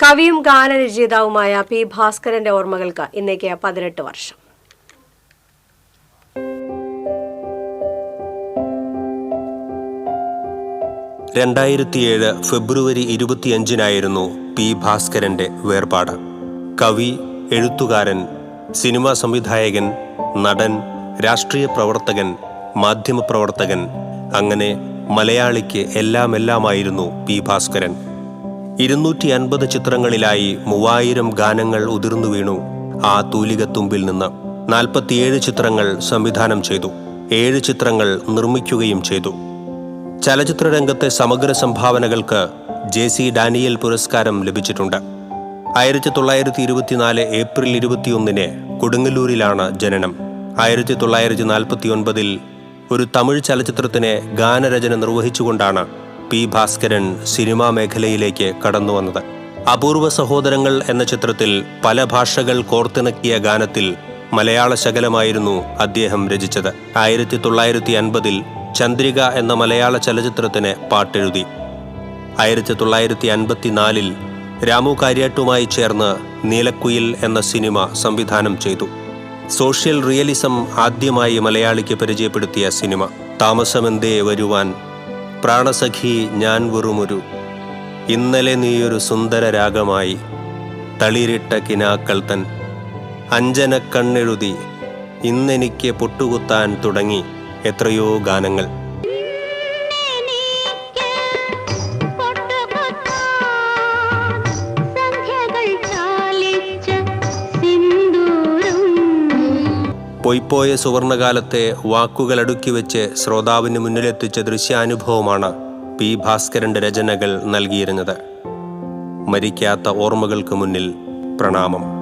കവിയും ഗാനരചയിതാവുമായ പി ഭാസ്കരന്റെ ഓർമ്മകൾക്ക് ഇന്നേക്ക് പതിനെട്ട് വർഷം. രണ്ടായിരത്തിയേഴ് ഫെബ്രുവരി ഇരുപത്തിയഞ്ചിനായിരുന്നു പി ഭാസ്കരന്റെ വേർപാട്. കവി എഴുത്തുകാരൻ സിനിമാ സംവിധായകൻ നടൻ രാഷ്ട്രീയ പ്രവർത്തകൻ മാധ്യമപ്രവർത്തകൻ അങ്ങനെ മലയാളിക്ക് എല്ലാമെല്ലാമായിരുന്നു പി ഭാസ്കരൻ. ഇരുന്നൂറ്റി അൻപത് ചിത്രങ്ങളിലായി മൂവായിരം ഗാനങ്ങൾ ഉതിർന്നു വീണു ആ തൂലികത്തുമ്പിൽ നിന്ന്. നാൽപ്പത്തിയേഴ് ചിത്രങ്ങൾ സംവിധാനം ചെയ്തു. ഏഴ് ചിത്രങ്ങൾ നിർമ്മിക്കുകയും ചെയ്തു. ചലച്ചിത്ര രംഗത്തെ സമഗ്ര സംഭാവനകൾക്ക് ജെ സി ഡാനിയൽ പുരസ്കാരം ലഭിച്ചിട്ടുണ്ട്. ആയിരത്തി തൊള്ളായിരത്തി ഇരുപത്തിനാല് ഏപ്രിൽ ഇരുപത്തിയൊന്നിന് കൊടുങ്ങല്ലൂരിലാണ് ജനനം. ആയിരത്തി തൊള്ളായിരത്തി നാൽപ്പത്തി ഒൻപതിൽ ഒരു തമിഴ് ചലച്ചിത്രത്തിന് ഗാനരചന നിർവഹിച്ചുകൊണ്ടാണ് പി ഭാസ്കരൻ സിനിമാ മേഖലയിലേക്ക് കടന്നു വന്നത്. അപൂർവ സഹോദരങ്ങൾ എന്ന ചിത്രത്തിൽ പല ഭാഷകൾ കോർത്തിണക്കിയ ഗാനത്തിൽ മലയാള ശകലമായിരുന്നു അദ്ദേഹം രചിച്ചത്. ആയിരത്തി തൊള്ളായിരത്തി അൻപതിൽ ചന്ദ്രിക എന്ന മലയാള ചലച്ചിത്രത്തിന് പാട്ടെഴുതി. ആയിരത്തി തൊള്ളായിരത്തി അൻപത്തിനാലിൽ രാമു കാര്യാട്ടുമായി ചേർന്ന് നീലക്കുയിൽ എന്ന സിനിമ സംവിധാനം ചെയ്തു. സോഷ്യൽ റിയലിസം ആദ്യമായി മലയാളിക്ക് പരിചയപ്പെടുത്തിയ സിനിമ. താമസമെന്തേ വരുവാൻ പ്രാണസഖി ഞാൻ വെറുമൊരു. ഇന്നലെ നീയൊരു സുന്ദര രാഗമായി തളിരിട്ട കിനാക്കൾ തൻ അഞ്ജന കണ്ണെഴുതി ഇന്നെനിക്ക് പൊട്ടുകുത്താൻ തുടങ്ങി എത്രയോ ഗാനങ്ങൾ. പൊയ്പോയ സുവർണകാലത്തെ വാക്കുകൾ അടുക്കി വെച്ച് ശ്രോതാവിന് മുന്നിലെത്തിച്ച ദൃശ്യാനുഭവമാണ് പി. ഭാസ്കരന്റെ രചനകൾ നൽകിയിരുന്നത്. മരിക്കാത്ത ഓർമ്മകൾക്ക് മുന്നിൽ പ്രണാമം.